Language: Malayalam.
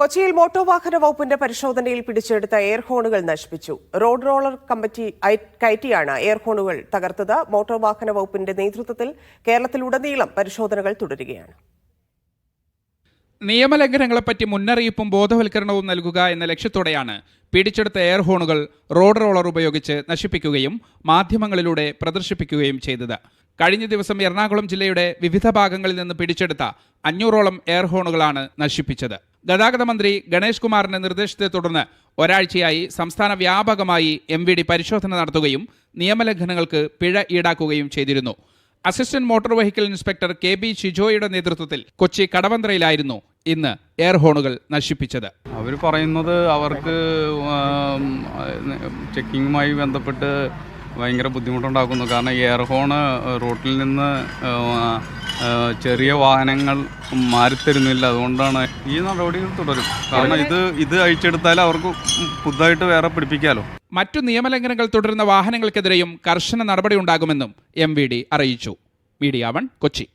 കൊച്ചിയിൽ മോട്ടോർ വാഹന വകുപ്പിന്റെ പരിശോധനയിൽ പിടിച്ചെടുത്ത എയർ ഹോണുകൾ നശിപ്പിച്ചു. റോഡ് റോളർ കമ്മിറ്റി കയറ്റിയാണ് എയർ ഹോണുകൾ തകർത്തത്. മോട്ടോർ വാഹന വകുപ്പിന്റെ നേതൃത്വത്തിൽ കേരളത്തിലുടനീളം പരിശോധനകൾ തുടരുകയാണ്. നിയമലംഘനങ്ങളെപ്പറ്റി മുന്നറിയിപ്പും ബോധവൽക്കരണവും നൽകുക എന്ന ലക്ഷ്യത്തോടെയാണ് പിടിച്ചെടുത്ത എയർ ഹോണുകൾ റോഡ് റോളർ ഉപയോഗിച്ച് നശിപ്പിക്കുകയും മാധ്യമങ്ങളിലൂടെ പ്രദർശിപ്പിക്കുകയും ചെയ്തത്. കഴിഞ്ഞ ദിവസം എറണാകുളം ജില്ലയുടെ വിവിധ ഭാഗങ്ങളിൽ നിന്ന് പിടിച്ചെടുത്ത അഞ്ഞൂറോളം എയർ ഹോണുകളാണ് നശിപ്പിച്ചത്. ഗതാഗത മന്ത്രി ഗണേഷ് കുമാറിന്റെ നിർദ്ദേശത്തെ തുടർന്ന് ഒരാഴ്ചയായി സംസ്ഥാന വ്യാപകമായി എം വി ഡി പരിശോധന നടത്തുകയും നിയമലംഘനങ്ങൾക്ക് പിഴ ഈടാക്കുകയും ചെയ്തിരുന്നു. Assistant motor vehicle inspector K B ഷിജോയുടെ നേതൃത്വത്തിൽ കൊച്ചി കടവന്ത്രയിലായിരുന്നു ഇന്ന് എയർ ഹോണുകൾ നശിപ്പിച്ചത്. അവർ പറയുന്നത് അവർക്ക് ചെക്കിങ്ങുമായി ബന്ധപ്പെട്ട് ഭയങ്കര ബുദ്ധിമുട്ടുണ്ടാക്കുന്നു. കാരണം എയർ ഹോണ് റോട്ടിൽ നിന്ന് ചെറിയ വാഹനങ്ങൾ മാറിത്തരുന്നില്ല. അതുകൊണ്ടാണ് ഈ നടപടികൾ തുടരും. കാരണം ഇത് ഇത് അഴിച്ചെടുത്താൽ അവർക്ക് പുതുതായിട്ട് വേറെ പിടിപ്പിക്കാലോ. മറ്റു നിയമലംഘനങ്ങൾ തുടരുന്ന വാഹനങ്ങൾക്കെതിരെയും കർശന നടപടിയുണ്ടാകുമെന്നും എം വി ഡി അറിയിച്ചു. Media one Kochi.